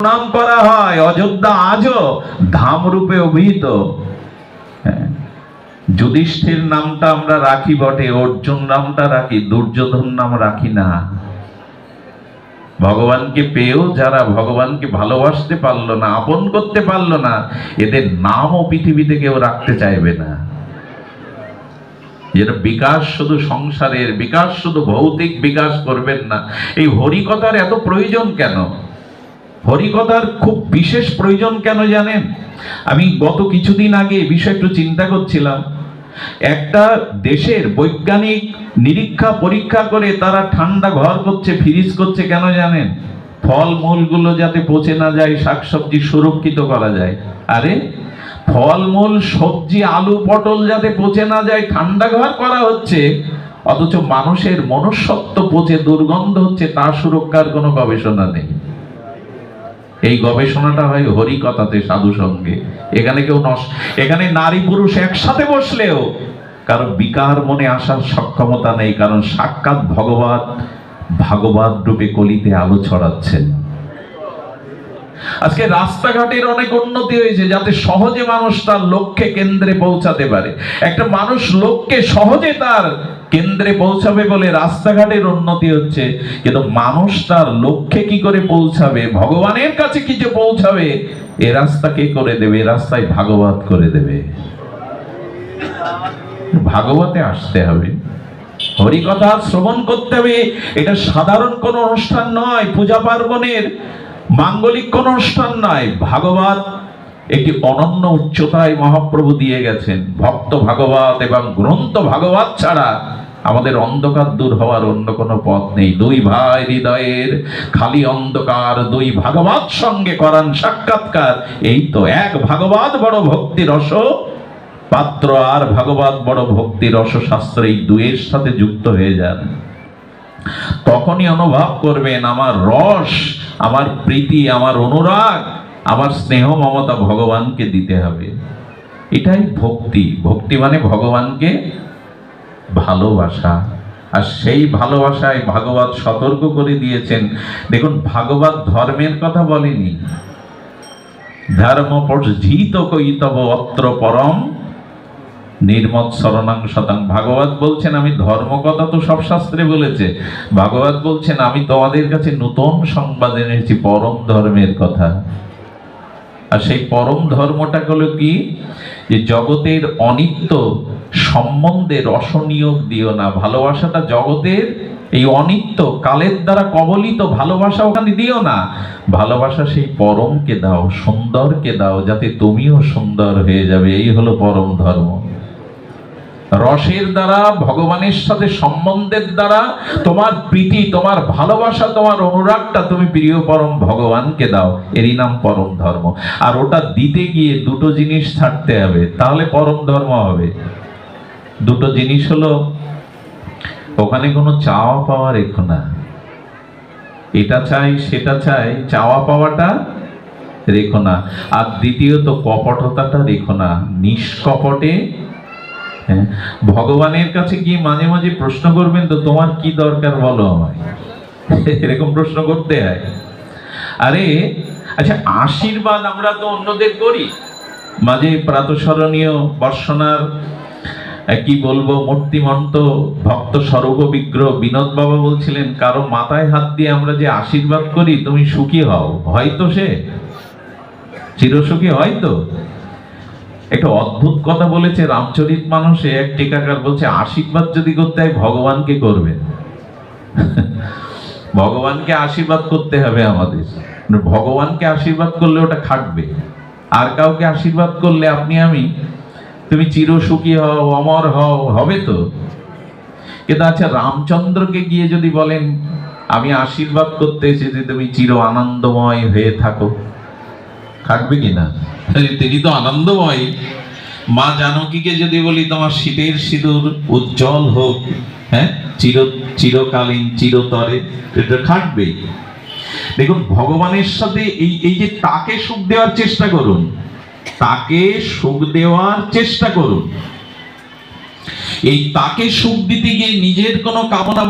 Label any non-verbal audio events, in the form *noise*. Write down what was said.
প্রণাম করা হয়, অযোধ্যা আজও ধাম রূপে অভিহিত। হ্যাঁ। যুধিষ্ঠির নামটা আমরা রাখি বটে, অর্জুন নামটা রাখি, দুর্যোধন নাম রাখি না। ভগবানকে পেয়েও যারা ভগবানকে ভালোবাসতে পারল না, আপন করতে পারল না, এদের নামও পৃথিবীতে কেউ রাখতে চাইবে না। যেটা বিকাশ শুধু সংসারের, বিকাশ শুধু ভৌতিক বিকাশ করবেন না। এই হরিকথার এত প্রয়োজন কেন? হরিকথার খুব বিশেষ প্রয়োজন কেন জানেন? আমি গত কিছুদিন আগে এ বিষয়ে একটু চিন্তা করছিলাম। একটা দেশের বৈজ্ঞানিক নিরীক্ষা পরীক্ষা করে তারা ঠান্ডা ঘর করছে, ফ্রিজ করছে কেন জানেন? ফল মূলগুলো যাতে পচে না যায়, শাকসবজি সুরক্ষিত করা যায়। আরে, ফলমূল, সবজি, আলু, পটল যাতে পচে না যায়, ঠান্ডা ঘর করা হচ্ছে। অথচ মানুষের মনুষ্যত্ব পচে দুর্গন্ধ হচ্ছে, তা সুরক্ষার কোনো গবেষণা নেই। এই গবেষণাটা হয় হরিকতাতে সাধু সঙ্গে। এখানে কেউ নষ্ট এখানে নারী পুরুষ একসাথে বসলেও কারণ বিকার মনে আসার সক্ষমতা নেই, কারণ সাক্ষাৎ ভগবান, ভাগবত রূপে কলিতে আলো ছড়াচ্ছেন। আজকে রাস্তাঘাটের অনেক উন্নতি হয়েছে যাতে সহজে মানুষ তার লক্ষ্যে কেন্দ্রে পৌঁছাতে পারে। একটা মানুষ লক্ষ্যে সহজে তার কেন্দ্রে পৌঁছাবে বলে রাস্তাঘাটের উন্নতি হচ্ছে, কিন্তু মানুষ তার লক্ষ্যে কি করে পৌঁছাবে, ভগবানের কাছে কি যে পৌঁছাবে, এ রাস্তা কে করে দেবে? রাস্তায় ভাগবত করে দেবে। ভাগবতে আসতে হবে। হরিকথা শ্রবণ করতে হবে। এটা সাধারণ কোনো অনুষ্ঠান নয়, পূজা পার্বণের। মাঙ্গলিক কোন অনুষ্ঠান নয় ভাগবত একটি অনন্য উচ্চতায় মহাপ্রভু দিয়ে গেছেন। ভক্ত ভাগবত এবং গ্রন্থ ভাগবত ছাড়া আমাদের অন্ধকার দূর হওয়ার অন্য কোনো পথ নেই। দুই ভাই হৃদয়ের খালি অন্ধকার, দুই ভাগবত সঙ্গে করান সাক্ষাৎকার। এই তো এক ভাগবত বড় ভক্তি রস। পাত্র আর ভাগবত বড় ভক্তি রস। শাস্ত্র এই দুয়ের সাথে যুক্ত হয়ে যান। তখনই অনুভব করবেন আমার রস, আমার প্রীতি, আমার অনুরাগ, আমার স্নেহ মমতা ভগবানকে দিতে হবে। এটাই ভক্তি। ভক্তি মানে ভগবানকে ভালোবাসা। আর সেই ভালোবাসায় ভাগবত সতর্ক করে দিয়েছেন। দেখুন, ভাগবত ধর্মের কথা বলেনি। ধর্ম পর্জিত কৈতব অত্র পরম নির্মত শরণাং শতাং ভাগবত বলছেন, আমি ধর্ম কথা তো সব শাস্ত্রে বলেছে। ভাগবত বলছেন, আমি তোমাদের কাছে নতুন সংবাদ এনেছি, পরম ধর্মের কথা। আর সেই পরম ধর্মটা হলো কি? যে জগতের অনিত্য সম্বন্ধে রসনিয়োগ দিও না। ভালোবাসাটা জগতের এই অনিত্য কালের দ্বারা কবলিত, ভালোবাসা ওখানে দিও না। ভালোবাসা সেই পরমকে দাও, সুন্দরকে দাও, যাতে তুমিও সুন্দর হয়ে যাবে। এই হলো পরম ধর্ম। রসের দ্বারা, ভগবানের সাথে সম্বন্ধের দ্বারা, তোমার প্রীতি, তোমার ভালোবাসা, তোমার অনুরাগটা তুমি প্রিয় পরম ভগবানকে দাও। এরই নাম পরম ধর্ম। আর ওটা দিতে গিয়ে দুটো জিনিস ছাড়তে হবে, তাহলে পরম ধর্ম হবে। দুটো জিনিস হলো, ওখানে কোনো চাওয়া পাওয়া রেখো না। এটা চাই, সেটা চাই, চাওয়া পাওয়াটা রেখো না। আর দ্বিতীয়ত কপটতাটা রেখো না। নিষ্কপটে হ্যাঁ? ভগবানের কাছে গিয়ে মাঝে মাঝে প্রশ্ন করবেন তো তোমার কি দরকার বলো আমায়? *laughs* এরকম প্রশ্ন করতে হয়। আরে আচ্ছা আশীর্বাদ আমরা তো অন্যদের করি। মাঝে প্রাতঃস্মরণীয় বর্ষনার আহ, কি বলব মূর্তিমন্ত ভক্ত সর্ব বিগ্রহ বিনোদ বাবা বলছিলেন কারও মাথায় হাত দিয়ে আমরা যে আশীর্বাদ করি তুমি সুখী হও। হয়তো সে? চিরসুখী হয়তো একটা অদ্ভুত কথা বলেছে রামচরিত মানুষে, এক টিকাকার বলছে, আশীর্বাদ যদি করতে হয় ভগবানকে করবেন *laughs* ভগবানকে আশীর্বাদ করতে হবে আমাদের। মানে ভগবানকে আশীর্বাদ করলে ওটা খাটবে। আর কাউকে আশীর্বাদ করলে আপনি, আমি, তুমি চির সুখী হও, অমর হও, হবে তো? কিন্তু আচ্ছা রামচন্দ্রকে গিয়ে যদি বলেন, আমি আশীর্বাদ করতে এসেছি, তুমি চির আনন্দময় হয়ে থাকো। থাকবে কি না তিনি তো আনন্দময়। মা জানকীকে যদি বলি, তোমার শীতের সিঁদুর উজ্জ্বল হোক হ্যাঁ চির, চিরকালীন, চিরতরে, এটা থাকবেই দেখুন, ভগবানের সাথে এই এই যে তাকে সুখ দেওয়ার চেষ্টা করুন, তাকে সুখ দেওয়ার চেষ্টা করুন। এই তাকে সুখ দিতে গিয়ে নিজের কোনো কামনা